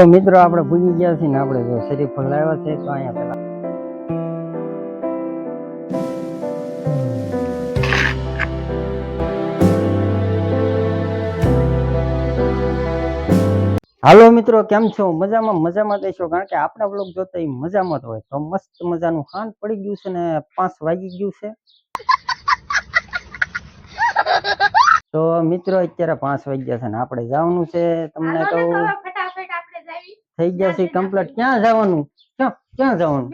તો મિત્રો આપણે ભૂલી ગયા છીએ ને આપણે જો શરીફળ લાવ્યા છે તો અહીંયા પેલા હાલો મિત્રો કેમ છો? મજામાં મજામાં દેશો કારણ કે આપણા બ્લોગ જોતા એ મજામાં જ હોય. તો મસ્ત મજાનું ખાંડ પડી ગયું છે ને પાંચ વાગી ગયું છે. તો મિત્રો અત્યારે પાંચ વાગ્યા છે ને આપણે જવાનું છે. તમને કહું કરો, ફટાફટ આપણે જાવી. થઈ ગયા છે કમ્પ્લીટ ક્યાં જવાનું? ક્યાં ક્યાં જવાનું?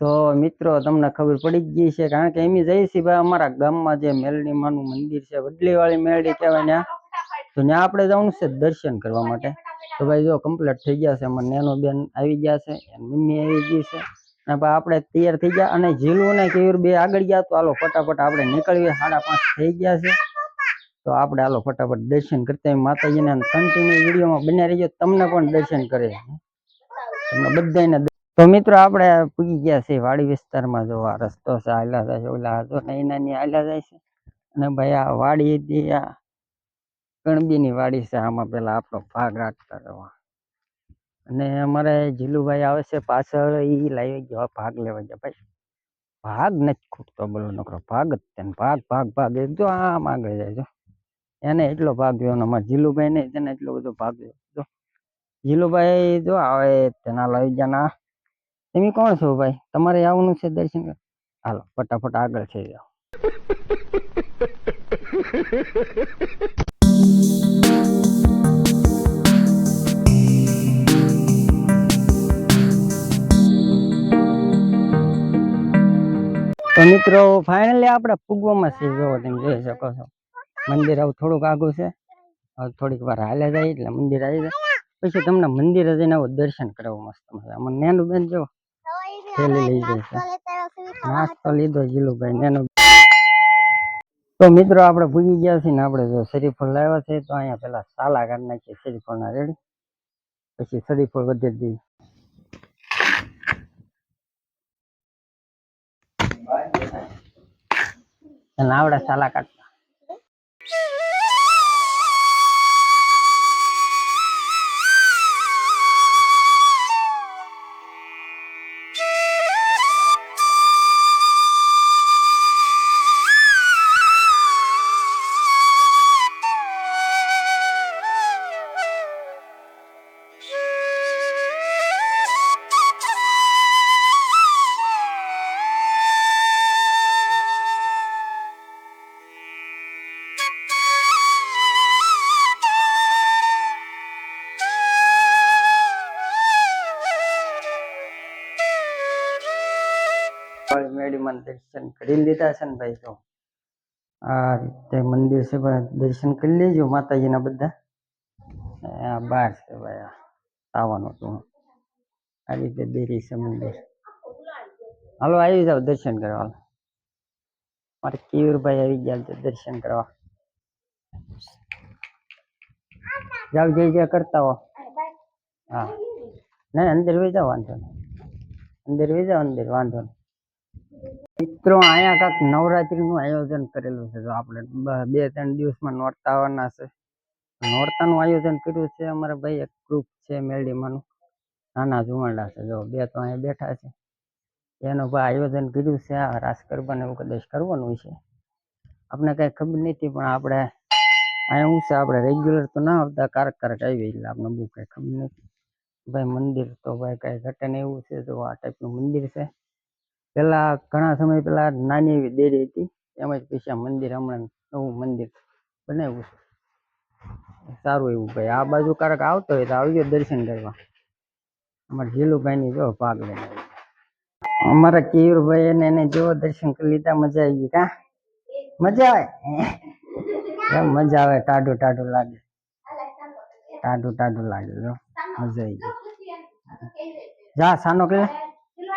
તો મિત્રો તમને ખબર પડી જ ગઈ છે કારણ કે એમ જઈ છે ભાઈ અમારા ગામમાં જે મેલડી માનું મંદિર છે વડલી વાળી મેલડી કહેવાય ત્યાં તો ત્યાં આપણે જવાનું છે દર્શન કરવા માટે. તો ભાઈ જો કમ્પ્લીટ થઈ ગયા છે. અમારે નેનો બેન આવી ગયા છે મમ્મી આવી ગઈ છે. અને ભાઈ આપણે તૈયાર થઈ ગયા અને ઝીલું ને કેયુર બે આગળ ગયા તો હાલો ફટાફટ આપણે નીકળીએ. સાડા પાંચ થઈ ગયા છે. તો આપણે હાલો ફટાફટ દર્શન કરતા આવીએ માતાજીના કન્ટિન્યુ વિડીયોમાં બન્યા રહીજો તમને પણ દર્શન કરે તમને બધાને દ- તો મિત્રો આપણે પૂગી ગયા છે વાડી વિસ્તારમાં જો આ રસ્તો છે હાલ્યા જાય છે ઓલા જો નાની નાની હાલ્યા જાય છે અને ભાઈ આ વાડી હતી આ કણબીની વાડી છે આમાં પેલા આપણો ભાગ રાખતા રહેવા અને અમારે જીલુભાઈ આવે છે પાછળ ઈ લાવી ગયો ભાગ લેવા ગયા ભાઈ ભાગ નથી ખૂટતો બોલો નકરો ભાગ જ છે ને ભાગ ભાગ ભાગ એક જો આમ આગળ જાય જો એને એટલો ભાગ ગયો ને અમારે જીલુભાઈ ને તેને એટલો બધો ભાગ ગયો. જો, જીલુભાઈ જો આવે તેના લઈ ગયા ના તમે કોણ છો ભાઈ? તમારે આવવાનું છે દર્શન હાલો, ફટાફટ આગળ થઈ જાઓ. તો મિત્રો ફાઇનલી આપણે પૂગવામાં છે જો તમે જોઈ શકો છો. મંદિર આવું થોડુંક આગું છે. થોડીક વાર હાલે જાય એટલે મંદિર આવી જાય. પછી તમને મંદિર જઈને આવું દર્શન કરાવું મસ્ત મજા અમને નેનું બેન જો થેલી લઈ જાય છે. નાસ્તો લીધો જીલુભાઈ નેનું તો મિત્રો આપણે ભૂલી ગયા છીએ ને આપણે જો શરીફળ લાવ્યા છે તો અહીંયા પેલા સાલા કાઢી નાખીએ શરીફળના રેડી. પછી શરીફળ વધે દઈએ આવડે સાલા કાઢતા વાળી મેડીમાં દર્શન કરી લીધા છે ને ભાઈ તો આ રીતે મંદિર છે ભાઈ દર્શન કરી લેજો માતાજીના બધા ને આ બાર છે ભાઈ આ આવવાનું હતું આ રીતે દેરી છે મંદિર હાલો આવી જાવ દર્શન કરવા હાલો. મારે કેયુરભાઈ આવી ગયા છે દર્શન કરવા જાવ જય જય કરતા હો હા ના અંદર વહી જાવ વાંધો નહીં અંદર વહી જાવ અંદર વાંધો નહીં મિત્રો અહીંયા કાંક નવરાત્રીનું આયોજન કરેલું છે જો આપણે બ- બે ત્રણ દિવસમાં નોરતા આવવાના છે નોરતાનું આયોજન કર્યું છે અમારા ભાઈ એક ગ્રુપ છે મેરડીમાંનું નાના જુવાંડા છે જો બે તો અહીંયા બેઠા છે એનું ભાઈ આયોજન કર્યું છે આ રાસ ગરબાને એવું કદાચ કરવાનું છે આપણે કાંઈ ખબર નથી પણ આપણે અહીંયા શું છે આપણે રેગ્યુલર તો ના આવતા કારક કારક આવી એટલે આપણે બહુ કાંઈ ખબર નથી ભાઈ મંદિર તો ભાઈ કાંઈ ઘટે ને એવું છે તો આ ટાઈપનું મંદિર છે પેલા ઘણા સમય પેલા નાની એવી દેરી હતી, એમાં જ પૈસા મંદિર હમણાં નવું મંદિર બનાવ્યું છે. સારું એવું ભાઈ. આ બાજુ કારક આવતો હોય તો આવજો દર્શન કરવા. અમારા જીલુભાઈની જો ભાગ લઈને. અમારા કેયુરભાઈ એને એને જેવો દર્શન કરી લીધા, મજા આવી ગઈ કા? મજા આવે? મજા આવે? ટાઢું ટાઢું લાગે. ટાઢું ટાઢું લાગે જો. મજા આવી ગઈ. જા, સાનો લે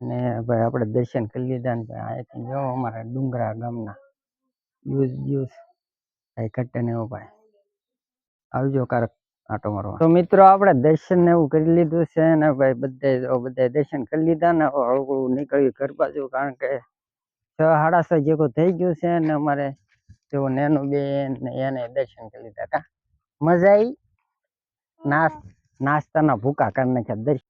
ને ભાઈ આપણે દર્શન કરી લીધા ને ભાઈ અહીંથી જો અમારા ડુંગરા ગામના યુઝ યુઝ ભાઈ કટ્ટે ને એવું ભાઈ આવજો કારક આટો મારવા તો મિત્રો આપણે દર્શન ને એવું કરી લીધું છે ને ભાઈ બધે બધા દર્શન કરી લીધા ને હવે હળવું નીકળ્યું ઘર બાજુ કારણ કે છ સાડા છ જેવું થઈ ગયું છે ને અમારે જો નેનું બેન ને એને દર્શન કરી લીધા કા મજા આવી નાસ નાસ્તાના ભૂકા કરી નાખ્યા દર્શન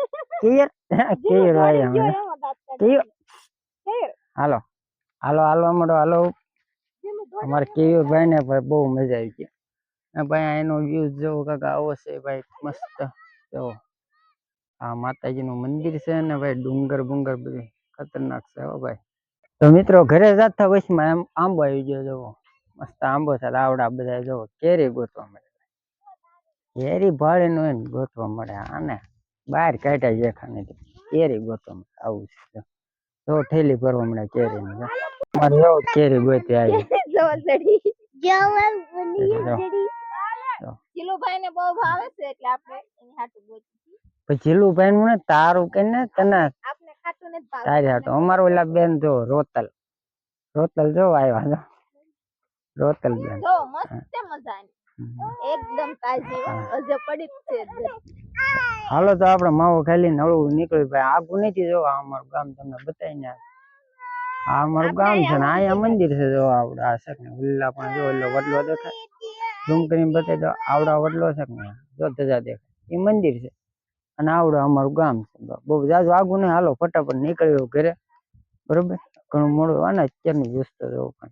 કેવર કેવર ભાઈ અમે કેવર હાલો હાલો હાલો મળો હાલો અમારે કેવર ભાઈ ને ભાઈ બહુ મજા આવી ગઈ અને ભાઈ એનો વ્યૂ જોવો કાંક આવો છે ભાઈ મસ્ત જો આ માતાજીનું મંદિર છે ને ભાઈ ડુંગર બુંગર બધું ખતરનાક છે હો ભાઈ તો મિત્રો ઘરે જતા વચમાં એમ આંબો આવી ગયો જોવો મસ્ત આંબો છે આવડા બધા જોવો કેરી ગોતવા મળે કેરી ભાળે નો એને ગોતવા મળે આને બહાર કાઢ્યા છે નથી કેરી ગોતો આવું છે જો. જો ઠેલી ભરવા મળે કેરી ની મારે જો કેરી ગોતી આવી. જો. જીલુભાઈ ને બહુ ભાવે છે એટલે આપણે એની હાટું ગોતી. પછી જીલું ભાઈ નું ને તારું કે ને તને આપણે ખાટું ને. તારી હાટું. અમારો ઓલા બેન જો રોતલ. રોતલ જો આવ્યા જો રોતલ બેન. જો મસ્ત મજાની. એકદમ તાજી. હજે પડી છે હાલો તો આપણે માવો ખાલી નળું નીકળ્યું ભાઈ. આગું નથી જો આ અમારું ગામ તમને બતાવીને આ અમારું ગામ છે ને અહીંયા મંદિર છે જો આવડા આ છે ને ઉલ્લા પણ જો ઓલો વડલો દેખાય. ઝૂમ કરીને બતાવી દો આવડા વડલો છે ને જો ધજા દેખાય. એ મંદિર છે અને આવડો અમારું ગામ છે. બહુ જાજુ આગું નહીં. હાલો ફટાફટ નીકળ્યો ઘરે. બરોબર? ઘણું મોડું આને અત્યારની વ્યસ્ત જવું પણ.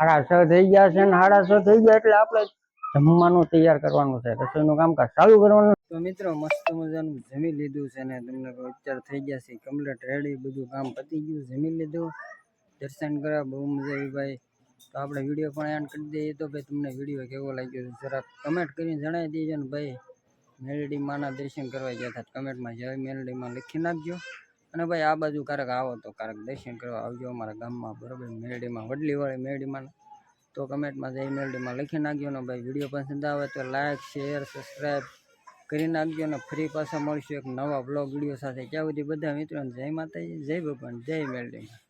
સાડા છ થઈ ગયા છે ને સાડા છ થઈ ગયા એટલે આપણે જમવાનું તૈયાર કરવાનું છે. રસોઈનું કામકાજ ચાલુ કરવાનું. તો મિત્રો, મસ્ત મજાનું જમી લીધું છે ને તમને અત્યારે થઈ ગયા છે કમ્પ્લેટ રેડી બધું કામ પતી ગયું, જમી લીધું. દર્શન કર્યા, બહુ મજા આવી ભાઈ. તો આપણે વીડિયો પણ એન્ડ કરી દઈએ. તો ભાઈ તમને વીડિયો કેવો લાગ્યો છે જરાક કમેન્ટ કરીને જણાવી દેજો ને ભાઈ. મેલડી માના દર્શન કરવા ગયા હતા. કમેન્ટમાં જય મેલડીમાં લખી નાખજો. અને ભાઈ આ બાજુ ક્યારેક આવો તો કારક દર્શન કરવા આવજો અમારા ગામમાં, બરાબર? મેરડીમાં વડલી વાળી મેરડીમાં. તો કમેન્ટમાં જય મેરડીમાં લખી નાખજો ને ભાઈ વીડિયો પસંદ આવે તો લાઇક શેર સબસ્ક્રાઈબ કરી નાખજો ને ફરી પાછા મળશું એક નવા બ્લોગ વીડિયો સાથે. ત્યાં સુધી બધા મિત્રોને જય માતાજી, જય ભગવાન, જય મેરડીમાં